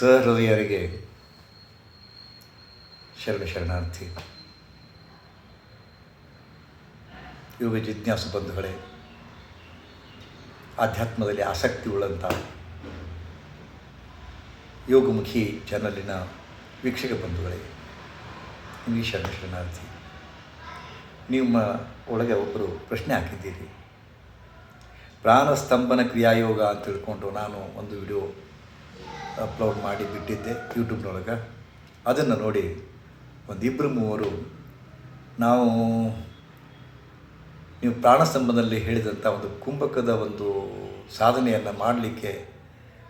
ಸಹೃದಯರಿಗೆ ಶರಣ ಶರಣಾರ್ಥಿ. ಯೋಗ ಜಿಜ್ಞಾಸು ಬಂಧುಗಳೇ, ಆಧ್ಯಾತ್ಮದಲ್ಲಿ ಆಸಕ್ತಿ ಉಳ್ಳಂಥ ಯೋಗಮುಖಿ ಚಾನಲಿನ ವೀಕ್ಷಕ ಬಂಧುಗಳೇ, ನಿಮಗೆ ಶರಣ ಶರಣಾರ್ಥಿ. ನಿಮ್ಮ ಒಳಗೆ ಒಬ್ಬರು ಪ್ರಶ್ನೆ ಹಾಕಿದ್ದೀರಿ. ಪ್ರಾಣಸ್ತಂಭನ ಕ್ರಿಯಾಯೋಗ ಅಂತ ತಿಳ್ಕೊಂಡು ನಾನು ಒಂದು ವಿಡಿಯೋ ಅಪ್ಲೋಡ್ ಮಾಡಿ ಬಿಟ್ಟಿದ್ದೆ ಯೂಟ್ಯೂಬ್ನೊಳಗೆ ಅದನ್ನು ನೋಡಿ ಒಂದಿಬ್ಬರು ಮೂವರು ನಾವು ನೀವು ಪ್ರಾಣಸ್ತಂಭದಲ್ಲಿ ಹೇಳಿದಂಥ ಒಂದು ಕುಂಭಕದ ಒಂದು ಸಾಧನೆಯನ್ನು ಮಾಡಲಿಕ್ಕೆ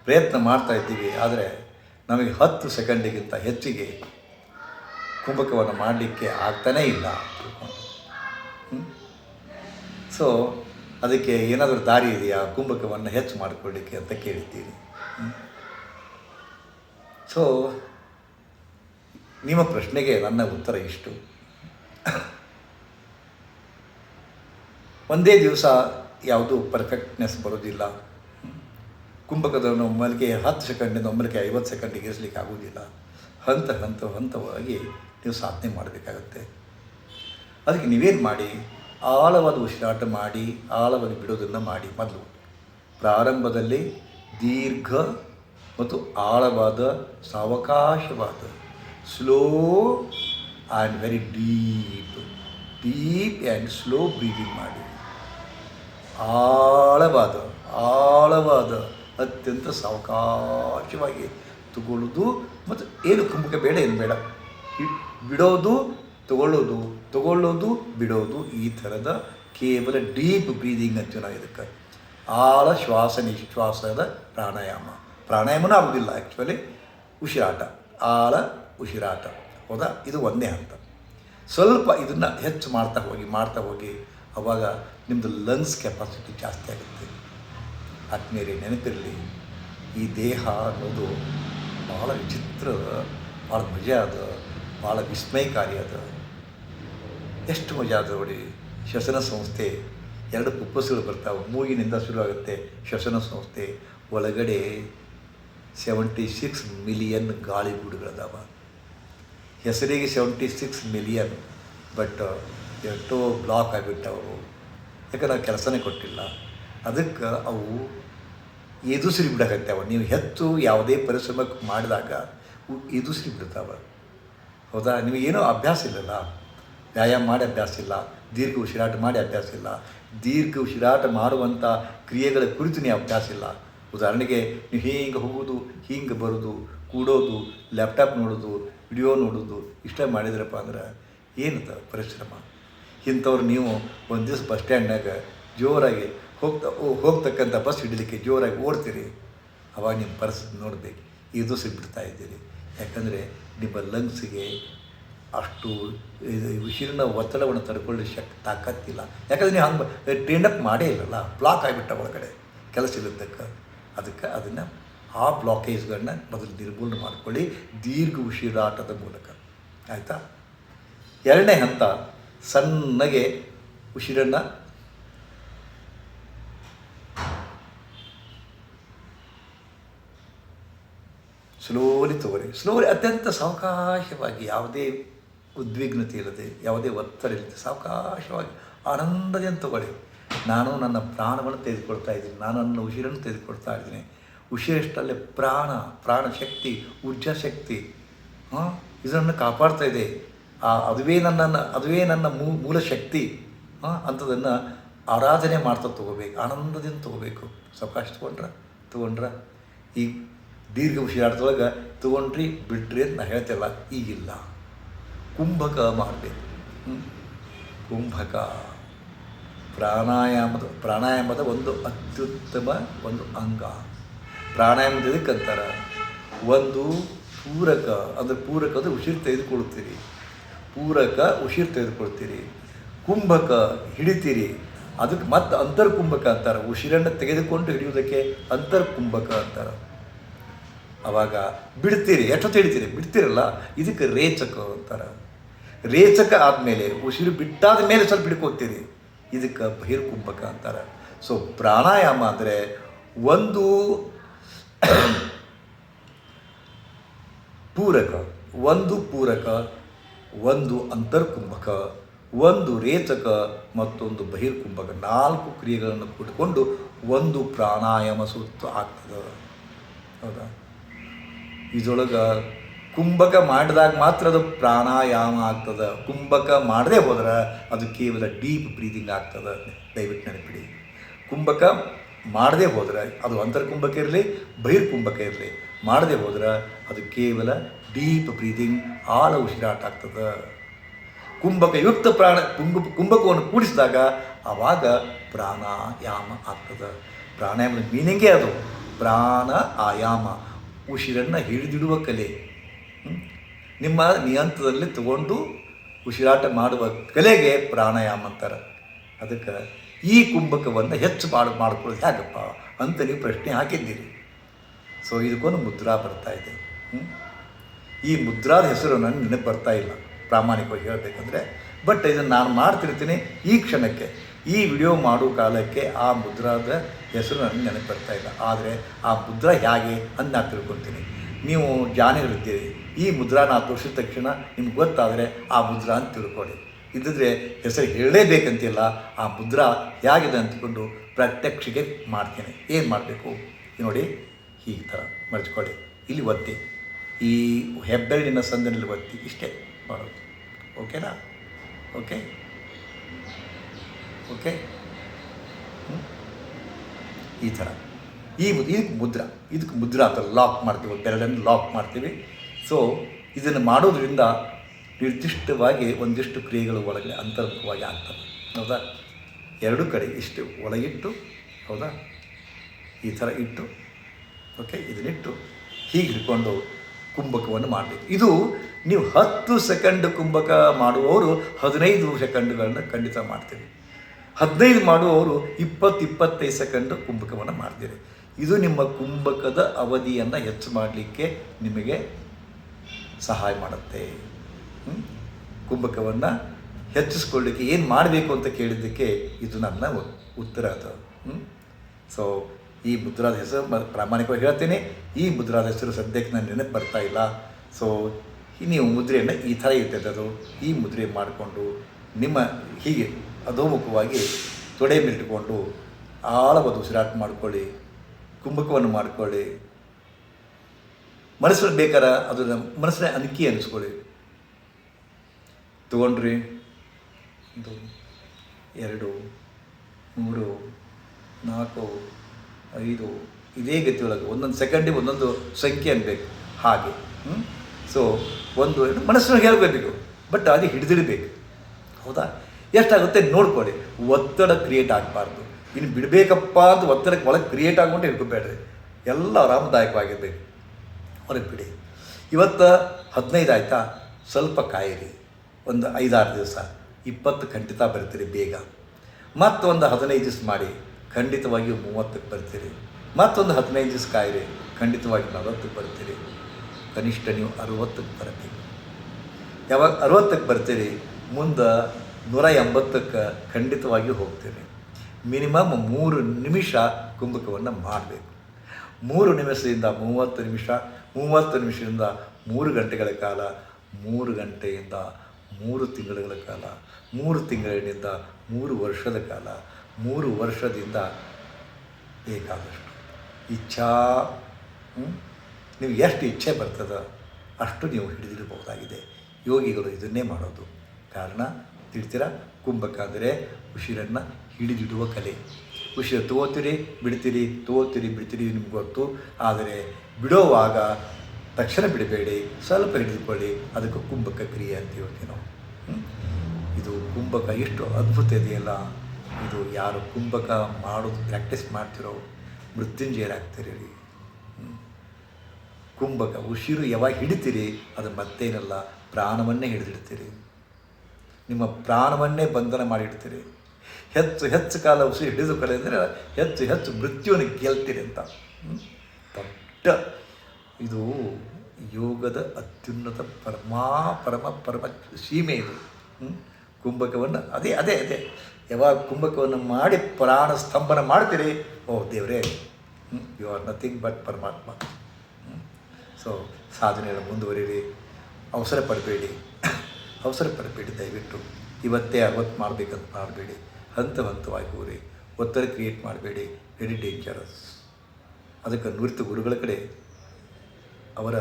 ಪ್ರಯತ್ನ ಮಾಡ್ತಾ ಇದ್ದೀವಿ. ಆದರೆ ನಮಗೆ ಹತ್ತು ಸೆಕೆಂಡಿಗಿಂತ ಹೆಚ್ಚಿಗೆ ಕುಂಭಕವನ್ನು ಮಾಡಲಿಕ್ಕೆ ಆಗ್ತಾನೇ ಇಲ್ಲ. ಸೊ ಅದಕ್ಕೆ ಏನಾದರೂ ದಾರಿ ಇದೆಯಾ ಕುಂಭಕವನ್ನು ಹೆಚ್ಚು ಮಾಡಿಕೊಳ್ಳಿಕ್ಕೆ ಅಂತ ಕೇಳಿದ್ದೀರಿ ಸೊ ನಿಮ್ಮ ಪ್ರಶ್ನೆಗೆ ನನ್ನ ಉತ್ತರ ಇಷ್ಟು. ಒಂದೇ ದಿವಸ ಯಾವುದೂ ಪರ್ಫೆಕ್ಟ್ನೆಸ್ ಬರೋದಿಲ್ಲ ಕುಂಭಕದನ್ನು ಒಮ್ಮೆಲ್ಗೆ ಹತ್ತು ಸೆಕೆಂಡಿಂದ ಒಮ್ಮಲಿಕೆ ಐವತ್ತು ಸೆಕೆಂಡಿಗೆ ಇರಿಸಲಿಕ್ಕೆ ಆಗೋದಿಲ್ಲ ಹಂತ ಹಂತ ಹಂತವಾಗಿ ನೀವು ಸಾಧನೆ ಮಾಡಬೇಕಾಗತ್ತೆ. ಅದಕ್ಕೆ ನೀವೇನು ಮಾಡಿ? ಆಳವಾದ ಉಸಿರಾಟ ಮಾಡಿ, ಆಳವಾಗಿ ಬಿಡೋದನ್ನು ಮಾಡಿ ಮೊದಲು. ಪ್ರಾರಂಭದಲ್ಲಿ ದೀರ್ಘ ಮತ್ತು ಆಳವಾದ, ಸಾವಕಾಶವಾದ slow and very deep deep and slow breathing ಮಾಡಿ. ಆಳವಾದ ಆಳವಾದ, ಅತ್ಯಂತ ಸಾವಕಾಶವಾಗಿ ತಗೊಳ್ಳೋದು ಮತ್ತು ಏನು ಕುಂಭಕ ಬೇಡ, ಏನು ಬೇಡ. ಬಿಡೋದು ತಗೊಳ್ಳೋದು ತಗೊಳ್ಳೋದು ಬಿಡೋದು ಈ ಥರದ ಕೇವಲ ಡೀಪ್ ಬ್ರೀದಿಂಗ್ ಅಂತೀವಿ ನಾವು ಇದಕ್ಕೆ. ಆಳ ಶ್ವಾಸ ನಿಶ್ವಾಸದ ಪ್ರಾಣಾಯಾಮ. ಪ್ರಾಣಾಯಾಮನೂ ಆಗೋದಿಲ್ಲ ಆ್ಯಕ್ಚುಲಿ ಉಸಿರಾಟ, ಆಳ ಉಸಿರಾಟ. ಹೌದಾ? ಇದು ಒಂದೇ ಹಂತ ಸ್ವಲ್ಪ ಇದನ್ನು ಹೆಚ್ಚು ಮಾಡ್ತಾ ಹೋಗಿ ಮಾಡ್ತಾ ಹೋಗಿ, ಅವಾಗ ನಿಮ್ಮದು ಲಂಗ್ಸ್ ಕೆಪಾಸಿಟಿ ಜಾಸ್ತಿ ಆಗುತ್ತೆ. ಆತ್ಮೀಯರೇ, ನೆನಪಿರಲಿ, ಈ ದೇಹ ಅನ್ನೋದು ಭಾಳ ವಿಚಿತ್ರ ಭಾಳ ಮಜಾ ಅದ ಭಾಳ ವಿಸ್ಮಯಕಾರಿ ಅದ. ಎಷ್ಟು ಮಜಾ ಅದ ನೋಡಿ, ಶ್ವಸನ ಸಂಸ್ಥೆ, ಎರಡು ಪುಪ್ಪಸ್ಗಳು ಬರ್ತಾವೆ, ಮೂಗಿನಿಂದ ಶುರುವಾಗುತ್ತೆ ಶ್ವಸನ ಸಂಸ್ಥೆ, ಒಳಗಡೆ ಸೆವೆಂಟಿ ಸಿಕ್ಸ್ ಮಿಲಿಯನ್ ಗಾಳಿಗೂಡುಗಳದಾವ ಹೆಸರಿಗೆ ಸೆವೆಂಟಿ ಸಿಕ್ಸ್ ಮಿಲಿಯನ್ ಬಟ್ ಎಷ್ಟೋ ಬ್ಲಾಕ್ ಆಗಿಬಿಟ್ಟವು. ಯಾಕಂದ್ರೆ ನಾವು ಕೆಲಸನೇ ಕೊಟ್ಟಿಲ್ಲ. ಅದಕ್ಕೆ ಅವು ಎದುಸಿರಿ ಬಿಡಕತ್ತಾವ. ನೀವು ಹೆಚ್ಚು ಯಾವುದೇ ಪರಿಶ್ರಮ ಮಾಡಿದಾಗ ಎದುಸಿರಿ ಬಿಡ್ತಾವೆ. ಹೌದಾ? ನಿಮಗೇನೋ ಅಭ್ಯಾಸ ಇಲ್ಲಲ್ಲ? ವ್ಯಾಯಾಮ ಮಾಡಿ ಅಭ್ಯಾಸ ಇಲ್ಲ. ದೀರ್ಘ ಉಸಿರಾಟ ಮಾಡಿ ಅಭ್ಯಾಸ ಇಲ್ಲ. ದೀರ್ಘ ಉಸಿರಾಟ ಮಾಡುವಂಥ ಕ್ರಿಯೆಗಳ ಕುರಿತು ನೀವು ಅಭ್ಯಾಸ ಇಲ್ಲ. ಉದಾಹರಣೆಗೆ, ನೀವು ಹೀಗೆ ಹೋಗೋದು, ಹಿಂಗೆ ಬರೋದು, ಕೂಡೋದು, ಲ್ಯಾಪ್ಟಾಪ್ ನೋಡೋದು, ವಿಡಿಯೋ ನೋಡೋದು, ಇಷ್ಟ ಮಾಡಿದ್ರಪ್ಪ ಅಂದ್ರೆ ಏನದ ಪರಿಶ್ರಮ. ಇಂಥವ್ರು ನೀವು ಒಂದು ದಿವಸ ಬಸ್ ಸ್ಟ್ಯಾಂಡ್ನಾಗ ಜೋರಾಗಿ ಹೋಗ್ತಾ ಹೋಗ್ತಕ್ಕಂಥ ಬಸ್ ಹಿಡಲಿಕ್ಕೆ ಜೋರಾಗಿ ಓಡ್ತೀರಿ. ಅವಾಗ ನಿಮ್ಮ ಪರಿಸ್ಥಿತಿ ನೋಡಬೇಕು. ಇದು ಸಿಗ್ಬಿಡ್ತಾ ಇದ್ದೀರಿ. ಯಾಕಂದರೆ ನಿಮ್ಮ ಲಂಗ್ಸಿಗೆ ಅಷ್ಟು ಉಸಿರಿನ ಒತ್ತಡವನ್ನು ತಡ್ಕೊಳ್ಳಿ ಶಕ್ತಿ ತಾಕತ್ತಿಲ್ಲ. ಯಾಕಂದರೆ ನೀವು ಹಂಗೆ ಟ್ರೈನ್ ಅಪ್ ಮಾಡೇ ಇಲ್ಲಲ್ಲ ಬ್ಲಾಕ್ ಆಗಿಬಿಟ್ಟ ಒಳಗಡೆ. ಕೆಲಸ ಇಲ್ಲದಕ್ಕೆ ಅದಕ್ಕೆ ಅದನ್ನು ಆ ಬ್ಲಾಕೇಜ್ಗಳನ್ನ ಮೊದಲು ನಿರ್ಮೂಲನೆ ಮಾಡಿಕೊಳ್ಳಿ, ದೀರ್ಘ ಉಸಿರಾಟದ ಮೂಲಕ. ಆಯಿತಾ? ಎರಡನೇ ಹಂತ, ಸಣ್ಣಗೆ ಉಸಿರನ್ನು ಸ್ಲೋಲಿ ತಗೋರಿ ಸ್ಲೋಲಿ ಅತ್ಯಂತ ಸಾವಕಾಶವಾಗಿ, ಯಾವುದೇ ಉದ್ವಿಗ್ನತೆ ಇರದೆ ಯಾವುದೇ ಒತ್ತಡ ಇಲ್ಲದೆ ಸಾವಕಾಶವಾಗಿ ಆನಂದದಿಂದ ತಗೊಳ್ಳಿ. ನಾನು ನನ್ನ ಪ್ರಾಣವನ್ನು ತೆಗೆದುಕೊಳ್ತಾ ಇದ್ದೀನಿ. ನಾನು ನನ್ನ ಉಸಿರನ್ನು ತೆಗೆದುಕೊಳ್ತಾ ಇದ್ದೀನಿ. ಉಸಿರಷ್ಟಲ್ಲೇ ಪ್ರಾಣ ಪ್ರಾಣ ಶಕ್ತಿ, ಊರ್ಜಾ ಶಕ್ತಿ ಇದನ್ನು ಕಾಪಾಡ್ತಾ ಇದೆ. ಆ, ಅದುವೇ ನನ್ನ ಅದುವೇ ನನ್ನ ಮೂಲ ಶಕ್ತಿ ಅಂಥದನ್ನು ಆರಾಧನೆ ಮಾಡ್ತಾ ತೊಗೋಬೇಕು. ಆನಂದದಿಂದ ತೊಗೋಬೇಕು. ಸಾವಕಾಶ ತೊಗೊಂಡ್ರ ತೊಗೊಂಡ್ರ. ಈ ದೀರ್ಘ ಉಸಿರಾಟದೊಳಗೆ ತೊಗೊಂಡ್ರಿ, ಬಿಟ್ರಿ ಅಂತ ನಾ ಹೇಳ್ತಿಲ್ಲ ಈಗಿಲ್ಲ. ಕುಂಭಕ ಮಾಡಬೇಕು. ಕುಂಭಕ. ಪ್ರಾಣಾಯಾಮದ ಪ್ರಾಣಾಯಾಮದ ಒಂದು ಅತ್ಯುತ್ತಮ ಒಂದು ಅಂಗ. ಪ್ರಾಣಾಯಾಮದ ಇದಕ್ಕೆ ಅಂತಾರೆ? ಒಂದು ಪೂರಕ, ಅಂದರೆ ಪೂರಕ ಅಂದರೆ ಉಸಿರು ತೆಗೆದುಕೊಳ್ತೀರಿ ಪೂರಕ ಉಸಿರು ತೆಗೆದುಕೊಳ್ತೀರಿ ಕುಂಭಕ ಹಿಡಿತೀರಿ. ಅದಕ್ಕೆ ಮತ್ತೆ ಅಂತರ್ಕುಂಭಕ ಅಂತಾರೆ. ಉಸಿರನ್ನು ತೆಗೆದುಕೊಂಡು ಹಿಡಿಯುವುದಕ್ಕೆ ಅಂತರ್ಕುಂಭಕ ಅಂತಾರೆ. ಅವಾಗ ಬಿಡ್ತೀರಿ, ಎಷ್ಟೊತ್ತು ಹಿಡಿತೀರಿ? ಬಿಡ್ತೀರಲ್ಲ, ಇದಕ್ಕೆ ರೇಚಕ ಅಂತಾರೆ. ರೇಚಕ ಆದಮೇಲೆ, ಉಸಿರು ಬಿಟ್ಟಾದ ಮೇಲೆ ಸ್ವಲ್ಪ ಹಿಡ್ಕೋತೀರಿ ಇದಕ್ಕೆ ಬಹಿರ್ಕುಂಭಕ ಅಂತಾರೆ. ಸೊ ಪ್ರಾಣಾಯಾಮ ಅಂದರೆ ಒಂದು ಪೂರಕ ಒಂದು ಪೂರಕ, ಒಂದು ಅಂತರ್ಕುಂಭಕ, ಒಂದು ರೇಚಕ, ಮತ್ತೊಂದು ಬಹಿರ್ಕುಂಭಕ ನಾಲ್ಕು ಕ್ರಿಯೆಗಳನ್ನು ಕೂಡಿಕೊಂಡು ಒಂದು ಪ್ರಾಣಾಯಾಮ ಸೂತ್ರ ಆಗ್ತದೆ. ಹೌದಾ? ಇದರೊಳಗೆ ಕುಂಭಕ ಮಾಡಿದಾಗ ಮಾತ್ರ ಅದು ಪ್ರಾಣಾಯಾಮ ಆಗ್ತದೆ. ಕುಂಭಕ ಮಾಡದೇ ಹೋದ್ರೆ ಅದು ಕೇವಲ ಡೀಪ್ ಬ್ರೀದಿಂಗ್ ಆಗ್ತದೆ. ದಯವಿಟ್ಟು ನೆನಪಿಡಿ. ಕುಂಭಕ ಮಾಡದೇ ಹೋದ್ರೆ ಅದು ಅಂತರ್ಕುಂಭಕ ಇರಲಿ ಬಹಿರ್ಕುಂಭಕ ಇರಲಿ, ಮಾಡದೆ ಹೋದ್ರೆ ಅದು ಕೇವಲ ಡೀಪ್ ಬ್ರೀದಿಂಗ್, ಆಳ ಉಸಿರಾಟ ಆಗ್ತದೆ. ಕುಂಭಕ ಯುಕ್ತ ಪ್ರಾಣ, ಕುಂಭ, ಕುಂಭಕವನ್ನು ಕೂಡಿಸಿದಾಗ ಆವಾಗ ಪ್ರಾಣಾಯಾಮ ಆಗ್ತದೆ. ಪ್ರಾಣಾಯಾಮದ ಮೀನಿಂಗೇ ಅದು ಪ್ರಾಣ ಆಯಾಮ ಉಸಿರನ್ನು ಹಿಡಿದಿಡುವ ಕಲೆ? ನಿಮ್ಮ ನಿಯಂತ್ರದಲ್ಲಿ ತಗೊಂಡು ಉಸಿರಾಟ ಮಾಡುವ ಕಲೆಗೆ ಪ್ರಾಣಾಯಾಮ ಅಂತಾರೆ. ಅದಕ್ಕೆ ಈ ಕುಂಭಕವನ್ನು ಹೆಚ್ಚು ಮಾಡಿ ಮಾಡ್ಕೊಳ್ಳೋದು ಹೇಗಪ್ಪ ಅಂತ ನೀವು ಪ್ರಶ್ನೆ ಹಾಕಿದ್ದೀರಿ. ಸೊ ಇದಕ್ಕೊಂದು ಮುದ್ರಾ ಬರ್ತಾ ಇದೆ. ಈ ಮುದ್ರಾದ ಹೆಸರು ನನಗೆ ನೆನಪು ಬರ್ತಾ ಇಲ್ಲ. ಪ್ರಾಮಾಣಿಕವಾಗಿ ಹೇಳಬೇಕಂದ್ರೆ. ಬಟ್ ಇದನ್ನು ನಾನು ಮಾಡ್ತಿರ್ತೀನಿ ಈ ಕ್ಷಣಕ್ಕೆ. ಈ ವಿಡಿಯೋ ಮಾಡೋ ಕಾಲಕ್ಕೆ ಆ ಮುದ್ರಾದ ಹೆಸರು ನನಗೆ ನೆನಪು ಬರ್ತಾ ಇಲ್ಲ. ಆದರೆ ಆ ಮುದ್ರಾ ಹೇಗೆ ಅಂತ ನಾನು ತಿಳ್ಕೊತೀನಿ. ನೀವು ಜಾಣಿಗಳಿದ್ದೀರಿ ಈ ಮುದ್ರಾನ ತೋರಿಸಿದ ತಕ್ಷಣ ನಿಮ್ಗೆ ಗೊತ್ತಾದರೆ ಆ ಮುದ್ರಾ ಅಂತ ತಿಳ್ಕೊಳ್ಳಿ. ಇದ್ದಿದ್ರೆ ಹೆಸರು ಹೇಳಲೇಬೇಕಂತಿಲ್ಲ. ಆ ಮುದ್ರಾ ಹೇಗಿದೆ ಅಂತಕೊಂಡು ಪ್ರತ್ಯಕ್ಷಿಗೆ ಮಾಡ್ತೇನೆ. ಏನು ಮಾಡಬೇಕು? ನೋಡಿ, ಈ ಥರ ಮರ್ಚ್ಕೊಳ್ಳಿ. ಇಲ್ಲಿ ಒತ್ತಿ. ಈ ಹೆಬ್ಬೆರಳಿನ ಸಂದಿನಲ್ಲಿ ಒತ್ತಿ. ಇಷ್ಟೇ ಮಾಡೋದು. ಓಕೆನಾ? ಓಕೆ? ಓಕೆ? ಈ ಥರ. ಈ ಇದಕ್ಕೆ ಮುದ್ರಾ. ಇದಕ್ಕೆ ಮುದ್ರಾ ಅಂತ ಲಾಕ್ ಮಾಡ್ತೀವಿ. ಬೆರಳನ್ನು ಲಾಕ್ ಮಾಡ್ತೀವಿ. ಸೊ ಇದನ್ನು ಮಾಡೋದ್ರಿಂದ ನಿರ್ದಿಷ್ಟವಾಗಿ ಒಂದಿಷ್ಟು ಕ್ರಿಯೆಗಳು ಒಳಗಡೆ ಅಂತರ್ಮುಖವಾಗಿ ಆಗ್ತವೆ. ಹೌದಾ? ಎರಡು ಕಡೆ ಇಷ್ಟು ಒಳಗಿಟ್ಟು, ಹೌದಾ? ಈ ಥರ ಇಟ್ಟು, ಓಕೆ, ಇದನ್ನಿಟ್ಟು ಹೀಗೆ ಹಿಡ್ಕೊಂಡು ಕುಂಭಕವನ್ನು ಮಾಡಬೇಕು. ಇದು ನೀವು ಹತ್ತು ಸೆಕೆಂಡ್ ಕುಂಭಕ ಮಾಡುವವರು ಹದಿನೈದು ಸೆಕೆಂಡ್ಗಳನ್ನು ಖಂಡಿತ ಮಾಡ್ತೀರಿ. ಹದಿನೈದು ಮಾಡುವವರು ಇಪ್ಪತ್ತು ಇಪ್ಪತ್ತೈದು ಸೆಕೆಂಡ್ ಕುಂಭಕವನ್ನು ಮಾಡ್ತೀರಿ. ಇದು ನಿಮ್ಮ ಕುಂಭಕದ ಅವಧಿಯನ್ನು ಹೆಚ್ಚು ಮಾಡಲಿಕ್ಕೆ ನಿಮಗೆ ಸಹಾಯ ಮಾಡುತ್ತೆ? ಕುಂಭಕವನ್ನು ಹೆಚ್ಚಿಸ್ಕೊಳ್ಳಿಕ್ಕೆ ಏನು ಮಾಡಬೇಕು ಅಂತ ಕೇಳಿದ್ದಕ್ಕೆ ಇದು ನನ್ನ ಉತ್ತರ ಅದು. ಸೊ ಈ ಮುದ್ರಾದ ಹೆಸರು ಪ್ರಾಮಾಣಿಕವಾಗಿ ಹೇಳ್ತೀನಿ. ಈ ಮುದ್ರಾದ ಹೆಸರು ಸದ್ಯಕ್ಕೆ ನನ್ನ ನೆನಪು ಬರ್ತಾ ಇಲ್ಲ. ಸೊ ನೀವು ಮುದ್ರೆಯನ್ನು ಈ ಥರ ಇರ್ತದೆ ಅದು ಈ ಮುದ್ರೆ ಮಾಡಿಕೊಂಡು ನಿಮ್ಮ ಹೀಗೆ ಅಧೋಮುಖವಾಗಿ ತೊಡೆ ಮೇಲಿಟ್ಕೊಂಡು ಆಳವಾದ ಉಸಿರಾಟ ಮಾಡಿಕೊಳ್ಳಿ, ಕುಂಭಕವನ್ನು ಮಾಡ್ಕೊಳ್ಳಿ ಮನಸ್ಸಲ್ಲಿ ಬೇಕಾರ ಅದನ್ನು ಮನಸ್ಸಿನ ಅನ್ಕಿ ಅನಿಸ್ಕೊಳ್ಳಿ. ತಗೊಂಡ್ರಿ. ಒಂದು, ಎರಡು, ಮೂರು, ನಾಲ್ಕು, ಐದು, ಇದೇ ಗತಿಯೊಳಗೆ ಒಂದೊಂದು ಸೆಕೆಂಡಿಗೆ ಒಂದೊಂದು ಸಂಖ್ಯೆ ಅನ್ಬೇಕು. ಹಾಗೆ ಸೊ ಒಂದು, ಎರಡು ಮನಸ್ಸಿನಾಗ ಹೇಳ್ಬೇಕು ಬಟ್ ಅದು ಹಿಡಿದಿಡಬೇಕು. ಹೌದಾ? ಎಷ್ಟಾಗುತ್ತೆ ನೋಡ್ಕೊಳ್ಳಿ. ಒತ್ತಡ ಕ್ರಿಯೇಟ್ ಆಗಬಾರ್ದು. ಇನ್ನು ಬಿಡಬೇಕಪ್ಪ ಅಂತ ಒತ್ತಡಕ್ಕೆ ಒಳಗೆ ಕ್ರಿಯೇಟ್ ಆಗ್ಬಿಟ್ಟು ಇಟ್ಕೋಬೇಡ್ರಿ. ಎಲ್ಲ ಆರಾಮದಾಯಕವಾಗಿರ್ಬೇಕು. ಹೊರಗೆ ಬಿಡಿ ಇವತ್ತು ಹದಿನೈದು ಆಯಿತಾ ಸ್ವಲ್ಪ ಕಾಯಿರಿ. ಒಂದು ಐದಾರು ದಿವಸ. ಇಪ್ಪತ್ತು ಖಂಡಿತ ಬರ್ತೀರಿ ಬೇಗ. ಮತ್ತೊಂದು ಹದಿನೈದು ದಿವಸ ಮಾಡಿ. ಖಂಡಿತವಾಗಿಯೂ ಮೂವತ್ತಕ್ಕೆ ಬರ್ತೀರಿ. ಮತ್ತೊಂದು ಹದಿನೈದು ದಿವಸ ಕಾಯಿರಿ. ಖಂಡಿತವಾಗಿ ನಲವತ್ತಕ್ಕೆ ಬರ್ತೀರಿ. ಕನಿಷ್ಠ ನೀವು ಅರುವತ್ತಕ್ಕೆ ಬರಬೇಕು. ಯಾವಾಗ ಅರುವತ್ತಕ್ಕೆ ಬರ್ತೀರಿ? ಮುಂದೆ ನೂರ ಎಂಬತ್ತಕ್ಕೆ ಖಂಡಿತವಾಗಿಯೂ ಹೋಗ್ತೀರಿ ಮಿನಿಮಮ್ ಮೂರು ನಿಮಿಷ ಕುಂಭಕವನ್ನು ಮಾಡಬೇಕು. ಮೂರು ನಿಮಿಷದಿಂದ ಮೂವತ್ತು ನಿಮಿಷ, ಮೂವತ್ತು ನಿಮಿಷದಿಂದ ಮೂರು ಗಂಟೆಗಳ ಕಾಲ, ಮೂರು ಗಂಟೆಯಿಂದ ಮೂರು ತಿಂಗಳುಗಳ ಕಾಲ, ಮೂರು ತಿಂಗಳಿನಿಂದ ಮೂರು ವರ್ಷದ ಕಾಲ, ಮೂರು ವರ್ಷದಿಂದ ಬೇಕಾದಷ್ಟು ಇಚ್ಛಾ? ನೀವು ಎಷ್ಟು ಇಚ್ಛೆ ಬರ್ತದ ಅಷ್ಟು ನೀವು ಹಿಡಿದಿಡಬಹುದಾಗಿದೆ. ಯೋಗಿಗಳು ಇದನ್ನೇ ಮಾಡೋದು. ಕಾರಣ ತಿಳಿತೀರಾ? ಕುಂಭಕ್ಕಾದರೆ ಉಸಿರನ್ನು ಹಿಡಿದಿಡುವ ಕಲೆ. ಉಸಿರು ತಗೋತೀರಿ ಬಿಡ್ತೀರಿ ತಗೋತೀರಿ ಬಿಡ್ತೀರಿ ನಿಮ್ಗೆ ಗೊತ್ತು. ಆದರೆ ಬಿಡೋವಾಗ ತಕ್ಷಣ ಬಿಡಬೇಡಿ, ಸ್ವಲ್ಪ ಹಿಡಿದುಕೊಳ್ಳಿ, ಅದಕ್ಕೆ ಕುಂಭಕ ಕ್ರಿಯೆ ಅಂತ ಹೇಳ್ತೀವಿ ನಾವು. ಇದು ಕುಂಭಕ ಎಷ್ಟು ಅದ್ಭುತ ಇದೆಯಲ್ಲ ಇದು ಯಾರು ಕುಂಭಕ ಮಾಡೋದು ಪ್ರಾಕ್ಟೀಸ್ ಮಾಡ್ತಿರೋ ಮೃತ್ಯುಂಜಯರಾಗ್ತೀರಿ. ಕುಂಭಕ ಉಸಿರು ಯಾವಾಗ ಹಿಡಿತೀರಿ, ಅದು ಮತ್ತೇನಲ್ಲ, ಪ್ರಾಣವನ್ನೇ ಹಿಡಿದಿಡ್ತೀರಿ. ನಿಮ್ಮ ಪ್ರಾಣವನ್ನೇ ಬಂಧನ ಮಾಡಿಡ್ತೀರಿ. ಹೆಚ್ಚು ಹೆಚ್ಚು ಕಾಲ ಉಸಿರು ಹಿಡಿದು ಕಳೆದರೆ ಹೆಚ್ಚು ಹೆಚ್ಚು ಮೃತ್ಯುವನ್ನು ಗೆಲ್ತೀರಿ ಅಂತ? ದೊಡ್ಡ ಇದು ಯೋಗದ ಅತ್ಯುನ್ನತ ಪರಮಾ ಪರಮ ಪರಮ ಸೀಮೆ ಇದು? ಕುಂಭಕವನ್ನು ಅದೇ ಅದೇ ಅದೇ. ಯಾವಾಗ ಕುಂಭಕವನ್ನು ಮಾಡಿ ಪ್ರಾಣ ಸ್ತಂಭನ ಮಾಡ್ತೀರಿ, ಓ ದೇವರೇ you are nothing but Paramatma. So ಸಾಧನೆಯನ್ನು ಮುಂದುವರಿರಿ ಅವಸರ ಪಡಬೇಡಿ. ಅವಸರ ಪಡಬೇಡಿ ದಯವಿಟ್ಟು. ಇವತ್ತೇ ಅವತ್ತು ಮಾಡಬೇಕಂತ ಮಾಡಬೇಡಿ. ಹಂತ ಹಂತವಾಗಿ ಹೋಗ್ರಿ ಒತ್ತಡ ಕ್ರಿಯೇಟ್ ಮಾಡಬೇಡಿ. ವೆರಿ ಡೇಂಜರಸ್ ಅದಕ್ಕೆ ನುರಿತ ಗುರುಗಳ ಕಡೆ ಅವರ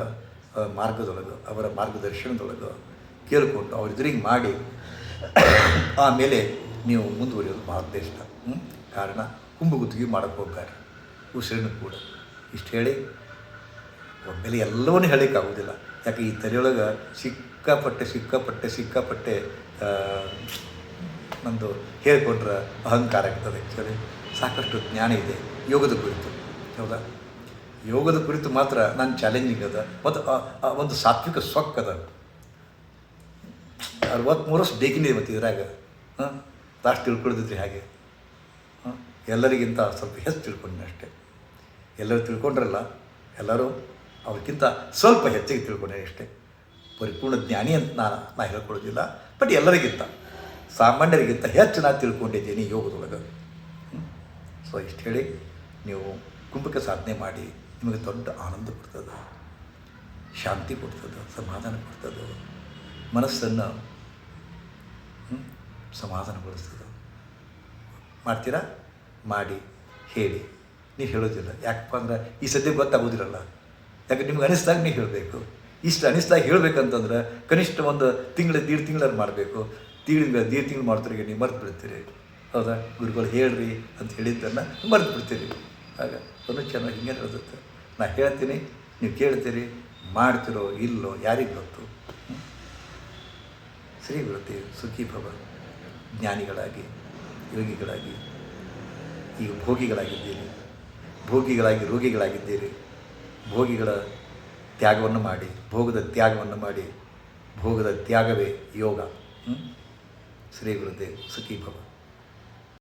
ಮಾರ್ಗದೊಳಗೆ, ಅವರ ಮಾರ್ಗದರ್ಶನದೊಳಗೆ ಕೇಳಿಕೊಂಡು ಅವ್ರ ಎದುರಿಗೆ ಮಾಡಿ. ಆಮೇಲೆ ನೀವು ಮುಂದುವರಿಯೋದು ಭಾಳ ಇಷ್ಟ ಕಾರಣ ಕುಂಭಗುತ್ತಿಗೆ ಮಾಡೋಕ್ಕೆ ಹೋಗ್ತಾರೆ ಉಸಿರನ್ನು ಕೂಡ. ಇಷ್ಟು ಹೇಳಿ, ಒಮ್ಮೆಲೆ ಎಲ್ಲವನ್ನೂ ಹೇಳೋಕ್ಕಾಗೋದಿಲ್ಲ ಯಾಕೆ ಈ ತಲೆಯೊಳಗೆ ಸಿಕ್ಕಾಪಟ್ಟೆ ಸಿಕ್ಕಾಪಟ್ಟೆ ಸಿಕ್ಕಾಪಟ್ಟೆ ನಂದು ಹೇಳ್ಕೊಟ್ರೆ ಅಹಂಕಾರ ಆಗ್ತದೆ ಆ್ಯಕ್ಚುಲಿ ಸಾಕಷ್ಟು ಜ್ಞಾನ ಇದೆ ಯೋಗದ ಕುರಿತು. ಹೌದಾ? ಯೋಗದ ಕುರಿತು ಮಾತ್ರ ನಾನು ಚಾಲೆಂಜಿಂಗ್ ಅದ. ಮತ್ತು ಒಂದು ಸಾತ್ವಿಕ ಸೊಕ್ಕ ಅದ. ಅರವತ್ತ್ಮೂರು ವರ್ಷ ಬೇಕಿದೆ ಮತ್ತು ಇದ್ರಾಗ. ಹಾಂ? ಲಾಸ್ಟ್ ತಿಳ್ಕೊಳ್ದಿದ್ರಿ ಹಾಗೆ. ಹಾಂ? ಎಲ್ಲರಿಗಿಂತ ಸ್ವಲ್ಪ ಹೆಚ್ಚು ತಿಳ್ಕೊಂಡೆ ಅಷ್ಟೇ. ಎಲ್ಲರೂ ತಿಳ್ಕೊಂಡ್ರಲ್ಲ, ಎಲ್ಲರೂ ಅವ್ರಿಗಿಂತ ಸ್ವಲ್ಪ ಹೆಚ್ಚಿಗೆ ತಿಳ್ಕೊಂಡೆ ಅಷ್ಟೇ. ಪರಿಪೂರ್ಣ ಜ್ಞಾನಿ ಅಂತ ನಾನು, ನಾ ಹೇಳ್ಕೊಳ್ಳೋದಿಲ್ಲ ಬಟ್ ಎಲ್ಲರಿಗಿಂತ. ಸಾಮಾನ್ಯರಿಗಿಂತ ಹೆಚ್ಚು ನಾನು ತಿಳ್ಕೊಂಡಿದ್ದೀನಿ ಯೋಗದೊಳಗೆ. ಸೊ ಇಷ್ಟು ಹೇಳಿ ನೀವು ಕುಂಭಕ್ಕೆ ಸಾಧನೆ ಮಾಡಿ ನಿಮಗೆ ದೊಡ್ಡ ಆನಂದ ಕೊಡ್ತದೆ, ಶಾಂತಿ ಕೊಡ್ತದೆ, ಸಮಾಧಾನ ಕೊಡ್ತದೆ, ಮನಸ್ಸನ್ನು ಸಮಾಧಾನಗೊಳಿಸ್ತದೆ. ಮಾಡ್ತೀರಾ? ಮಾಡಿ, ಹೇಳಿ. ನೀವು ಹೇಳೋದಿಲ್ಲ. ಯಾಕಪ್ಪ ಅಂದ್ರೆ ಈ ಸದ್ಯ ಗೊತ್ತಾಗೋದಿರಲ್ಲ ಯಾಕೆ ನಿಮ್ಗೆ ಅನಿಸ್ದಾಗ ನೀವು ಹೇಳಬೇಕು. ಇಷ್ಟು ಅನಿಸ್ದಾಗ ಹೇಳಬೇಕಂತಂದ್ರೆ ಕನಿಷ್ಠ ಒಂದು ತಿಂಗಳ, ದೀಡ್ ತಿಂಗಳಲ್ಲಿ ಮಾಡಬೇಕು. ತಿಂಗಳ ದೀಡ್ ತಿಂಗಳು ಮಾಡ್ತಾರೆ ನೀವು ಮರ್ತು ಬಿಡ್ತೀರಿ. ಹೌದಾ? ಗುರುಗಳು ಹೇಳ್ರಿ ಅಂತ ಹೇಳಿದ್ದನ್ನು ಮರ್ತು ಬಿಡ್ತೀರಿ. ಆಗ ಅದನ್ನು ಚೆನ್ನಾಗಿ ಹಿಂಗೆ ನಡೆಸುತ್ತೆ ನಾ ಹೇಳ್ತೀನಿ, ನೀವು ಕೇಳ್ತೀರಿ, ಮಾಡ್ತಿರೋ ಇಲ್ಲೋ ಯಾರಿಗೆ ಗೊತ್ತು? ಶ್ರೀ ವೃತ್ತಿ ಸುಖಿ ಭವ ಜ್ಞಾನಿಗಳಾಗಿ, ಯೋಗಿಗಳಾಗಿ, ಈಗ ಭೋಗಿಗಳಾಗಿದ್ದೀರಿ. ಭೋಗಿಗಳಾಗಿ ರೋಗಿಗಳಾಗಿದ್ದೀರಿ. ಭೋಗಿಗಳ ತ್ಯಾಗವನ್ನು ಮಾಡಿ, ಭೋಗದ ತ್ಯಾಗವನ್ನು ಮಾಡಿ, ಭೋಗದ ತ್ಯಾಗವೇ ಯೋಗ. ಹ್ಮ್? ಶ್ರೀ ಗುರುದೇವ್ ಸುಖಿ ಭವ